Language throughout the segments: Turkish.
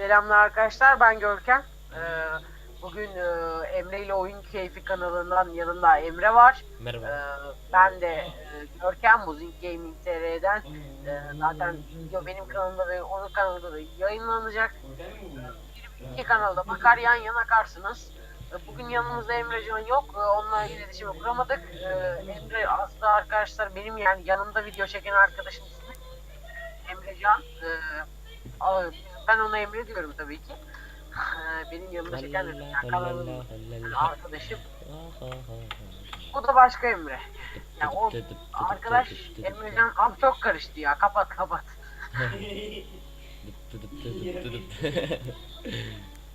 Selamlar arkadaşlar ben Görkem. Ee, bugün e, Emre ile Oyun Keyfi kanalından yanında Emre var. Merhaba. Ee, ben de e, Görkem bu Zink Gaming TR'den. Ee, zaten video benim kanalımda ve onun kanalında da yayınlanacak. İki kanalda bakar yan yana karsınız. Ee, Bugün yanımızda Emrecan yok. Ee, Onunla iletişimi kuramadık. Emre aslında arkadaşlar benim yani yanımda video çeken arkadaşım. Ee, a- ben ona Emre diyorum tabii ki. Benim yanımda yani kanalımın arkadaşım. Bu da başka Emre. Ya o arkadaş Emrecan abi çok karıştı ya. Kapat kapat.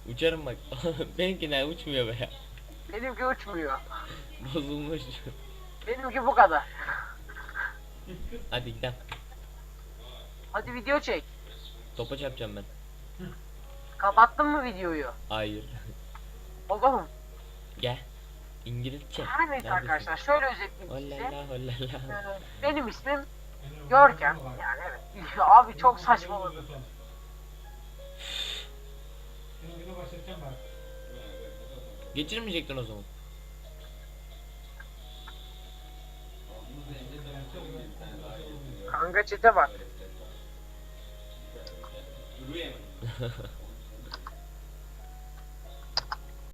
Uçarım bak. Benimkiler uçmuyor be. Benimki uçmuyor. Bozulmuş. Benimki bu kadar. Hadi gidelim. Hadi video çek. Topa çarpacağım ben. Kapattın mı videoyu? Hayır. Oğlum. Gel. İngilizce. Her neyse arkadaşlar şöyle özetleyeyim size. Hollala hollala. Ee, Benim ismim Görkem. Yani evet. Abi çok saçmaladı. Geçirmeyecektin o zaman. Kanka çete bak.